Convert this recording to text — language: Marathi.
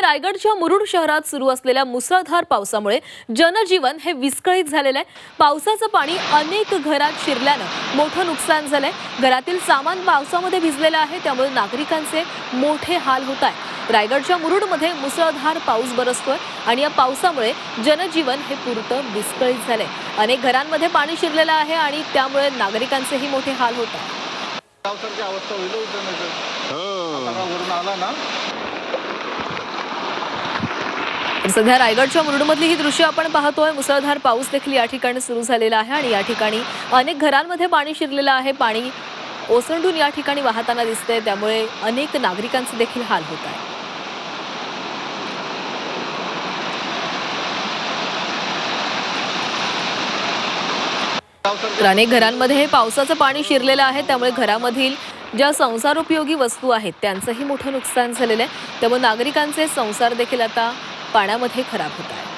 आहे रायगडच्या मुरुड शहरात सुरू असलेल्या मुसळधार पावसामुळे जनजीवन हे विस्कळीत झालेलं आहे. पावसाचं पाणी अनेक घरात शिरल्यानं मोठं नुकसान झालंय. घरातील सामान पावसामध्ये भिजलेलं आहे त्यामुळे नागरिकांचे मोठे हाल होत आहे रायगडच्या मुरुडमध्ये मुसळधार पाऊस बरसतोय आणि या पावसामुळे जनजीवन हे पुरतं विस्कळीत झालंय. अनेक घरांमध्ये पाणी शिरलेलं आहे आणि त्यामुळे नागरिकांचेही मोठे हाल होत आहे सध्या रायगडच्या मुरुडमधली ही दृश्य आपण पाहतोय. मुसळधार पाऊस देखील या ठिकाणी सुरू झालेला आहे आणि या ठिकाणी अनेक घरांमध्ये पाणी शिरलेलं आहे. पाणी ओसंडून या ठिकाणी वाहताना दिसतंय. त्यामुळे अनेक नागरिकांचे देखील हाल होत आहे तर अनेक घरांमध्ये पावसाचं पाणी शिरलेलं आहे. त्यामुळे घरामधील ज्या संसारोपयोगी वस्तू आहेत त्यांचंही मोठं नुकसान झालेलं आहे. त्यामुळे नागरिकांचे संसार देखील आता पाण्यामध्ये खराब होत आहे.